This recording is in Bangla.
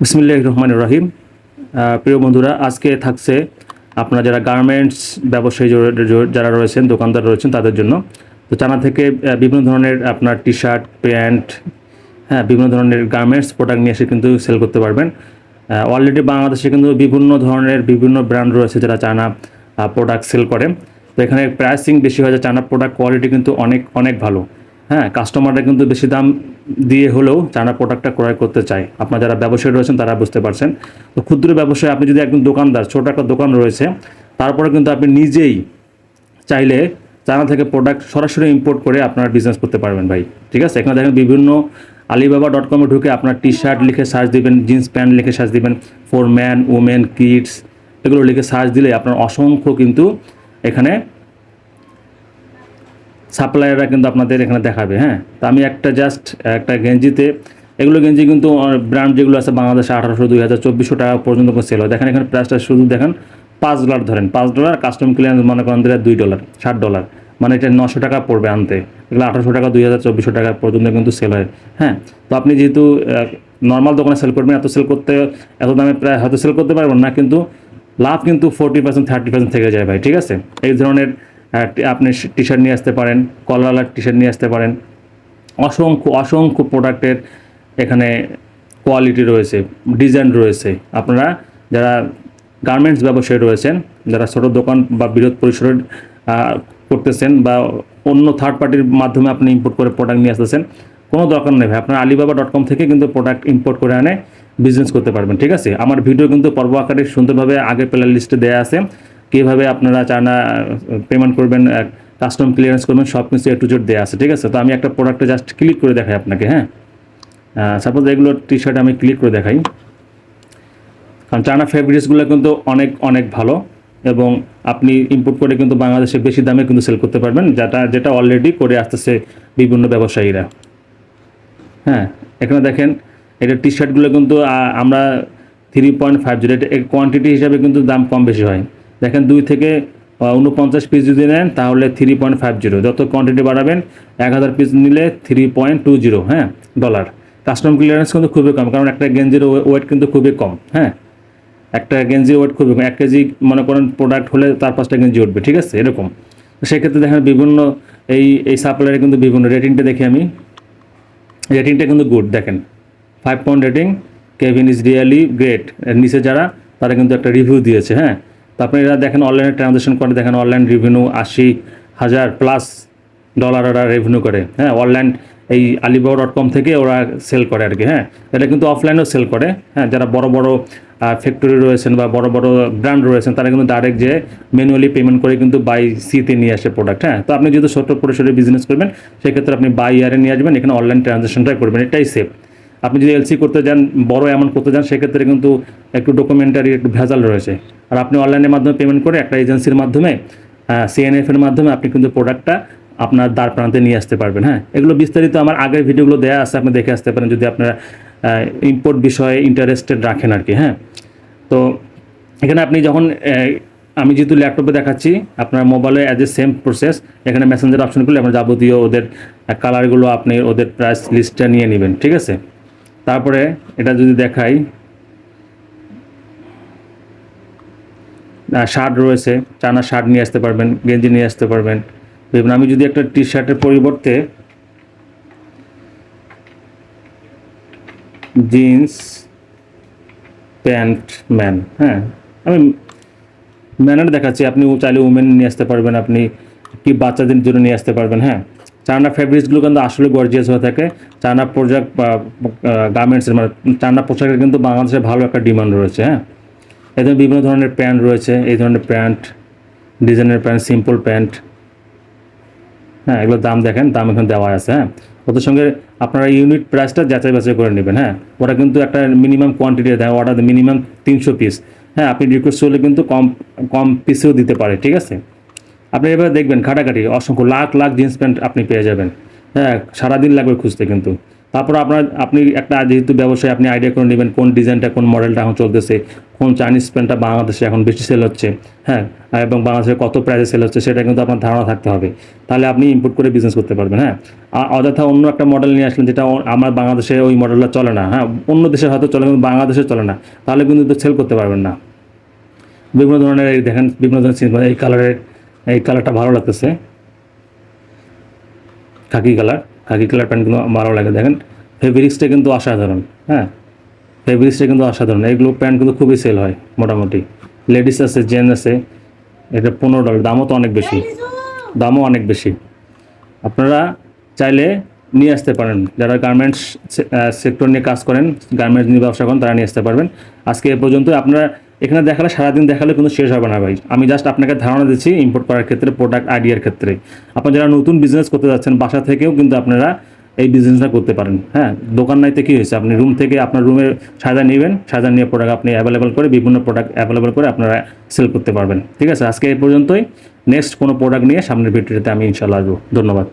বিসমিল্লাহ রহমান রহিম। প্রিয় বন্ধুরা, আজকে থাকছে আপনারা যারা গার্মেন্টস ব্যবসায়ী যারা রয়েছেন, দোকানদার রয়েছেন, তাদের জন্য। তো চানা থেকে বিভিন্ন ধরনের আপনার টি শার্ট প্যান্ট হ্যাঁ বিভিন্ন ধরনের গার্মেন্টস প্রোডাক্ট নিয়ে এসে কিন্তু সেল করতে পারবেন। অলরেডি বাংলাদেশে কিন্তু বিভিন্ন ধরনের বিভিন্ন ব্র্যান্ড রয়েছে যারা চানা প্রোডাক্ট সেল করে। তো এখানে প্রাইসিং বেশি হয়ে যায় চানা প্রোডাক্ট কোয়ালিটি কিন্তু অনেক অনেক ভালো। হ্যাঁ কাস্টমাররা কিন্তু বেশি দাম দিয়ে হলেও চানা প্রোডাক্টটা ক্রয় করতে চায়, আপনার যারা ব্যবসায়ী রয়েছেন তারা বুঝতে পারছেন। তো ক্ষুদ্র ব্যবসায়, আপনি যদি একজন দোকানদার, ছোট একটা দোকান রয়েছে, তারপরে কিন্তু আপনি নিজেই চাইলে চায়না থেকে প্রোডাক্ট সরাসরি ইম্পোর্ট করে আপনার বিজনেস করতে পারবেন ভাই। ঠিক আছে? এখানে দেখেন বিভিন্ন আলিবাবা ডট কমে ঢুকে আপনার টি শার্ট লিখে সার্চ দিবেন জিন্স প্যান্ট লিখে সার্চ দিবেন ফর ম্যান উমেন কিডস এগুলো লিখে সার্চ দিলে আপনার অসংখ্য কিন্তু এখানে সাপ্লায়াররা কিন্তু আপনাদের এখানে দেখাবে হ্যাঁ? তো আমি একটা জাস্ট একটা গেঞ্জিতে, এগুলো গেঞ্জি কিন্তু ব্র্যান্ড যেগুলো আছে বাংলাদেশে আঠারোশো, দুই হাজার চব্বিশশো টাকা পর্যন্ত সেল হয়। দেখেন এখানে প্রাইসটা শুধু দেখেন, পাঁচ ডলার ধরেন। পাঁচ ডলার কাস্টম ক্লিয়ারেন্স মনে করেন দিলে দুই ডলার ষাট ডলার মানে এটা নশো টাকা পড়বে আনতে। এগুলো আঠারোশো টাকা, দুই হাজার চব্বিশশো টাকা পর্যন্ত কিন্তু সেল হয় হ্যাঁ? তো আপনি যেহেতু নর্মাল দোকানে সেল করবেন, এত সেল করতে, এত দামে প্রায় হয়তো সেল করতে পারবেন না, কিন্তু লাভ কিন্তু ফোর্টি পার্সেন্ট থার্টি পার্সেন্ট থেকে যায় ভাই, ঠিক আছে? এই ধরনের আপনি টি শার্ট নিয়ে আসতে পারেন কলার টি শার্ট নিয়ে আসতে পারেন। অসংখ্য অসংখ্য প্রোডাক্টের এখানে কোয়ালিটি রয়েছে ডিজাইন রয়েছে। আপনারা যারা গার্মেন্টস ব্যবসায়ী রয়েছেন, যারা ছোটো দোকান বা বৃহৎ পরিসরে করতেছেন বা অন্য থার্ড পার্টির মাধ্যমে আপনি ইম্পোর্ট করে প্রোডাক্ট নিয়ে আসতেছেন, কোনো দরকার নেই আপনার আলিবাবা ডট কম থেকে কিন্তু প্রোডাক্ট ইম্পোর্ট করে আনে বিজনেস করতে পারবেন, ঠিক আছে? আমার ভিডিও কিন্তু পর্ব আকারে সুন্দরভাবে আগে প্লে লিস্টে দেওয়া আছে। কীভাবে আপনারা চানা পেমেন্ট করবেন কাস্টম ক্লিয়ারেন্স করবেন সব কিছু একটু জোট দেওয়া আছে, ঠিক আছে? তো আমি একটা প্রোডাক্টে জাস্ট ক্লিক করে দেখাই আপনাকে হ্যাঁ? সাপোজ এগুলো টি শার্ট আমি ক্লিক করে দেখাই। কারণ চায়না ফেব্রিক্সগুলো কিন্তু অনেক অনেক ভালো এবং আপনি ইম্পোর্ট করে কিন্তু বাংলাদেশে বেশি দামে কিন্তু সেল করতে পারবেন, যেটা যেটা অলরেডি করে আসতেছে বিভিন্ন ব্যবসায়ীরা। হ্যাঁ এখানে দেখেন, এটা টি শার্টগুলো কিন্তু আমরা থ্রি পয়েন্ট ফাইভ জিরো এটা কোয়ান্টিটি হিসাবে কিন্তু দাম কম বেশি হয়। দেখেন দুই থেকে উনপঞ্চাশ পিস যদি নেন, তাহলে থ্রি পয়েন্ট ফাইভ জিরো যত কোয়ান্টিটি বাড়াবেন, এক হাজার পিস নিলে থ্রি পয়েন্ট টু জিরো হ্যাঁ ডলার কাস্টম ক্লিয়ারেন্স কিন্তু খুবই কম, কারণ একটা গেঞ্জির ওয়েট কিন্তু খুবই কম হ্যাঁ। একটা গেঞ্জি ওয়েট খুবই কম, এক কেজি মনে করেন প্রোডাক্ট হলে তার পাঁচটা গেঞ্জি উঠবে, ঠিক আছে, এরকম। সেক্ষেত্রে দেখেন বিভিন্ন এই এই সাপ্লাইয়ের কিন্তু বিভিন্ন রেটিংটা দেখি আমি। রেটিংটা কিন্তু গুড দেখেন। Five point rating Kevin is really great নিচে যারা, তারা কিন্তু একটা রিভিউ দিয়েছে হ্যাঁ। তারপরে এরা দেখেন অনলাইনে ট্রানজাকশন করে, দেখেন অনলাইন রেভিনিউ আশি হাজার প্লাস ডলার ওরা রেভিনিউ করে। হ্যাঁ অনলাইন এই আলিবাবা ডট কম থেকে ওরা সেল করে আর কি হ্যাঁ। এটা কিন্তু অফলাইনেও সেল করে হ্যাঁ। যারা বড় বড় ফ্যাক্টরি রয়েছেন বা বড় বড় ব্র্যান্ড রয়েছেন, তারা কিন্তু ডাইরেক্ট যে ম্যানুয়ালি পেমেন্ট করে কিন্তু বাই সিতে নিয়ে আসে প্রোডাক্ট হ্যাঁ। তো আপনি যদি ছোট পরিসরে বিজনেস করবেন, সেক্ষেত্রে আপনি বাই ইয়ারে নিয়ে আসবেন, এখানে অনলাইন ট্রানজাকশনটাই করবেন, এটাই সেফ আপনি যদি এলসি করতে যান, বড় অ্যামাউন্ট করতে যান, সেক্ষেত্রে কিন্তু একটু ডকুমেন্টারি একটু ভেজাল রয়েছে। আর আপনি অনলাইনের মাধ্যমে পেমেন্ট করে একটা এজেন্সির মাধ্যমে সিএনএফ এর মাধ্যমে আপনি কিন্তু প্রোডাক্টটা আপনার দ্বার প্রান্তে নিয়ে আসতে পারবেন হ্যাঁ? এগুলো বিস্তারিত আমার আগের ভিডিওগুলো দেওয়া আছে, আপনি দেখে আসতে পারেন যদি আপনারা ইম্পোর্ট বিষয়ে ইন্টারেস্টেড রাখেন আর কি হ্যাঁ? তো এখানে আপনি যখন আমি যেহেতু ল্যাপটপে দেখাচ্ছি, আপনার মোবাইলে অ্যাজ এ সেম প্রসেস এখানে মেসেঞ্জার অপশন করলে আপনার যাবতীয় ওদের কালারগুলো আপনি ওদের প্রাইস লিস্টটা নিয়ে নেবেন, ঠিক আছে? তারপরে এটা যদি দেখাই শার্ট রয়েছে, চানা শার্ট নিয়ে আসতে পারবেন, গেঞ্জি নিয়ে আসতে পারবেন। বিভিন্ন আমি যদি একটা টি শার্টের পরিবর্তে জিন্স প্যান্ট ম্যান হ্যাঁ আমি ম্যানের দেখাচ্ছি, আপনি চাইলে উমেন নিয়ে আসতে পারবেন, আপনি কি বাচ্চাদের জন্য নিয়ে আসতে পারবেন হ্যাঁ। চায়না ফ্যাব্রিক্সগুলো কিন্তু আসলে গর্জিয়াস হয়ে থাকে চায়না প্রোডাক্ট গার্মেন্টসের মানে চায়না পোশাকের কিন্তু বাংলাদেশে ভালো একটা ডিমান্ড রয়েছে হ্যাঁ। এদের বিভিন্ন ধরনের প্যান্ট রয়েছে, এই ধরনের প্যান্ট, ডিজাইনের প্যান্ট সিম্পল প্যান্ট। হ্যাঁ এগুলোর দাম দেখেন, দাম এখানে দেওয়া আছে হ্যাঁ। ওদের সঙ্গে আপনারা ইউনিট প্রাইসটা যাচাই বাছাই করে নেবেন হ্যাঁ। ওরা কিন্তু একটা মিনিমাম কোয়ান্টিটি দেয় অর্ডার মিনিমাম তিনশো পিস হ্যাঁ আপনি রিকোয়েস্ট করলে কিন্তু কম কম পিসেও দিতে পারে, ঠিক আছে? আপনি এবার দেখবেন, ঘাটাঘাটি, অসংখ্য লাখ লাখ জিন্স প্যান্ট আপনি পেয়ে যাবেন। হ্যাঁ সারাদিন লাগবে খুঁজতে কিন্তু। তারপর আপনার, আপনি একটা যেহেতু ব্যবসায়, আপনি আইডিয়া করে নেবেন কোন ডিজাইনটা কোন মডেলটা এখন চলতেছে, কোন চাইনিজ প্যান্টটা বাংলাদেশে এখন বেশি সেল হচ্ছে হ্যাঁ এবং বাংলাদেশে কত প্রাইসে সেল হচ্ছে, সেটা কিন্তু আপনার ধারণা থাকতে হবে। তাহলে আপনি ইম্পোর্ট করে বিজনেস করতে পারবেন হ্যাঁ। আর অযথা অন্য একটা মডেল নিয়ে আসলেন, যেটা আমার বাংলাদেশে ওই মডেলটা চলে না হ্যাঁ অন্য দেশে হয়তো চলে, কিন্তু বাংলাদেশে চলে না, তাহলে কিন্তু সেল করতে পারবেন না। বিভিন্ন ধরনের এই দেখেন, বিভিন্ন ধরনের এই কালারের এই কালারটা ভালো লাগতেছে। খাকি কালার খাকি কালার প্যান্টগুলো ভালো লাগে। দেখেন ফেব্রিক্সটা কিন্তু অসাধারণ হ্যাঁ? ফেব্রিক্সটা কিন্তু অসাধারণ। এইগুলো প্যান্ট কিন্তু খুবই সেল হয় মোটামুটি। লেডিস আছে জেন্টস আছে এটা পনেরো ডলার দামও তো অনেক বেশি। দামও অনেক বেশি। আপনারা চাইলে নিয়ে আসতে পারেন। যারা গার্মেন্টস সেক্টর নিয়ে কাজ করেন গার্মেন্টস নিয়ে ব্যবসা করেন তারা নিয়ে আসতে পারবেন। আজকে এ পর্যন্ত আপনারা এখানে দেখালে, সারাদিন দেখালে কিন্তু শেষ হবে না ভাই। আমি জাস্ট আপনাকে ধারণা দিচ্ছি ইম্পোর্ট করার ক্ষেত্রে প্রোডাক্ট আইডিয়ার ক্ষেত্রে। আপনারা যারা নতুন বিজনেস করতে যাচ্ছেন, বাসা থেকেও কিন্তু আপনারা এই বিজনেসটা করতে পারেন। হ্যাঁ দোকান নাইতে কী হয়েছে? আপনি রুম থেকে আপনার রুমের সাজা নেবেন, সাজা নিয়ে প্রোডাক্ট আপনি অ্যাভেলেবেল করে বিভিন্ন প্রোডাক্ট অ্যাভেলেবেল করে আপনারা সেল করতে পারবেন। ঠিক আছে? আজকে এই পর্যন্তই। নেক্সট কোনো প্রোডাক্ট নিয়ে সামনের ভিডিওতে আমি ইনশাল্লাহ আসব। ধন্যবাদ।